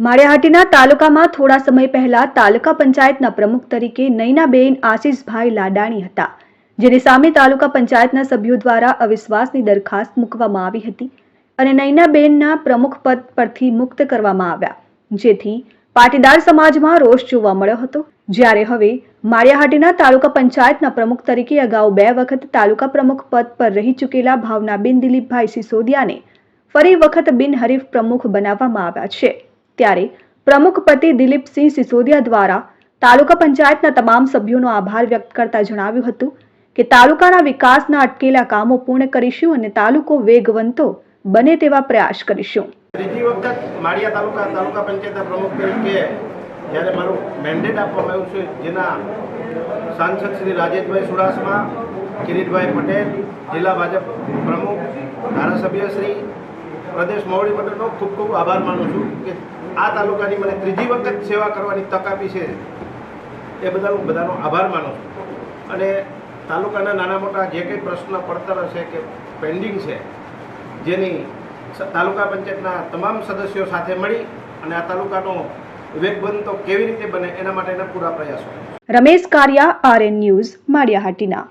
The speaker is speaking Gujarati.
માળિયાહાટીના તાલુકામાં થોડા સમય પહેલા તાલુકા પંચાયતના પ્રમુખ તરીકે નૈનાબેન આશીષભાઈ લાડાણી હતા, જેની સામે તાલુકા પંચાયતના સભ્યો દ્વારા અવિશ્વાસની દરખાસ્ત મૂકવામાં આવી હતી અને નૈનાબેનના પ્રમુખ પદ પરથી મુક્ત કરવામાં આવ્યા, જેથી પાટીદાર સમાજમાં રોષ જોવા મળ્યો હતો. જ્યારે હવે માળિયાહાટીના તાલુકા પંચાયતના પ્રમુખ તરીકે અગાઉ બે વખત તાલુકા પ્રમુખ પદ પર રહી ચૂકેલા ભાવનાબેન દિલીપભાઈ સિસોદિયાને ફરી વખત બિનહરીફ પ્રમુખ બનાવવામાં આવ્યા છે. ત્યારે પ્રમુખ પતિ દિલીપસિંહ સિસોદિયા દ્વારા તાલુકા પંચાયતના તમામ સભ્યોનો આભાર વ્યક્ત કરતા જણાવ્યું હતું કે તાલુકાના વિકાસના અટકેલા કામો પૂર્ણ કરીશું અને તાલુકો વેગવંતો બને તેવા પ્રયાસ કરીશું. ત્રીજી વખત માળિયા તાલુકા તાલુકા પંચાયતના પ્રમુખ તરીકે જ્યારે મારું મેન્ડેટ આપવામાં આવ્યું છે, જેના સાંસદ શ્રી રાજેશભાઈ સુડાસમા, કિરીટભાઈ પટેલ, જિલ્લા ભાજપ પ્રમુખ, ધારાસભ્ય શ્રી પ્રદેશ મોવડી મંડળનો ખૂબ ખૂબ આભાર માનું છું કે આ તાલુકાની મને ત્રીજી વખત સેવા કરવાની તક આપી છે. એ બદલ હું બધાનો આભાર માનું છું. અને તાલુકાના નાના મોટા જે કંઈ પ્રશ્ન પડતર હશે કે પેન્ડિંગ છે, જેની તાલુકા પંચાયતના તમામ સદસ્યો સાથે મળી અને આ તાલુકાનો વેગબંધ તો કેવી રીતે બને એના માટેના પૂરા પ્રયાસો. Ramesh Kariya RN news Maliya Hatina.